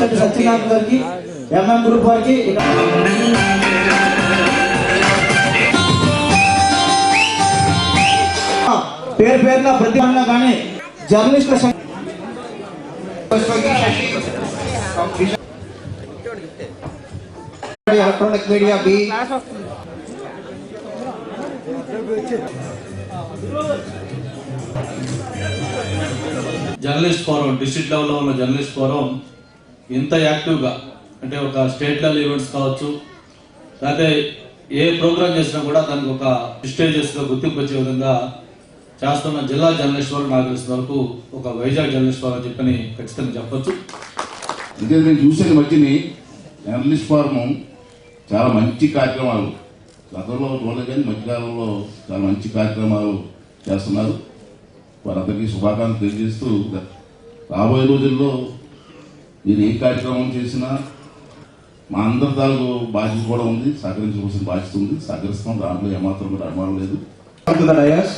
సత్యనారాయణ గారికి MM group వారికి పేరు పేరున ప్రతి అన్నా కానీ జర్నలిస్టుల సంఖ్య electronic media B journalist forum district లెవెల్లో ఉన్న జర్నలిస్ట్ ఫోరం ఇంత యాక్టివ్గా అంటే ఒక స్టేట్ లెవెల్ ఈవెంట్స్ కావచ్చు లేకపోతే ఏ ప్రోగ్రామ్ చేసినా కూడా దానికి ఒక స్టేజెస్గా గుర్తింపు వచ్చే విధంగా చేస్తున్న జిల్లా జర్నలిస్ట్ ఫోరం నాకు తెలిసిన వరకు ఒక వైజాగ్ జర్నలిస్ట్ ఫోరం అని చెప్పని ఖచ్చితంగా చెప్పచ్చు. అంటే నేను చూసిన మధ్యని జర్నలిస్ట్ ఫారం చాలా మంచి కార్యక్రమాలు గతంలో చూడలేదు కానీ మధ్యకాలంలో చాలా మంచి కార్యక్రమాలు చేస్తున్నారు. వారందరికీ శుభాకాంక్షలు తెలియజేస్తూ రాబోయే రోజుల్లో మీరు ఏ కార్యక్రమం చేసినా మా అందరి తాలూకు బాధ్యత కూడా ఉంది సహకరించవలసిన బాధ్యత ఉంది. సహకరిస్తాం దాంట్లో ఏమాత్రం కూడా అనుమానం లేదు. డయాస్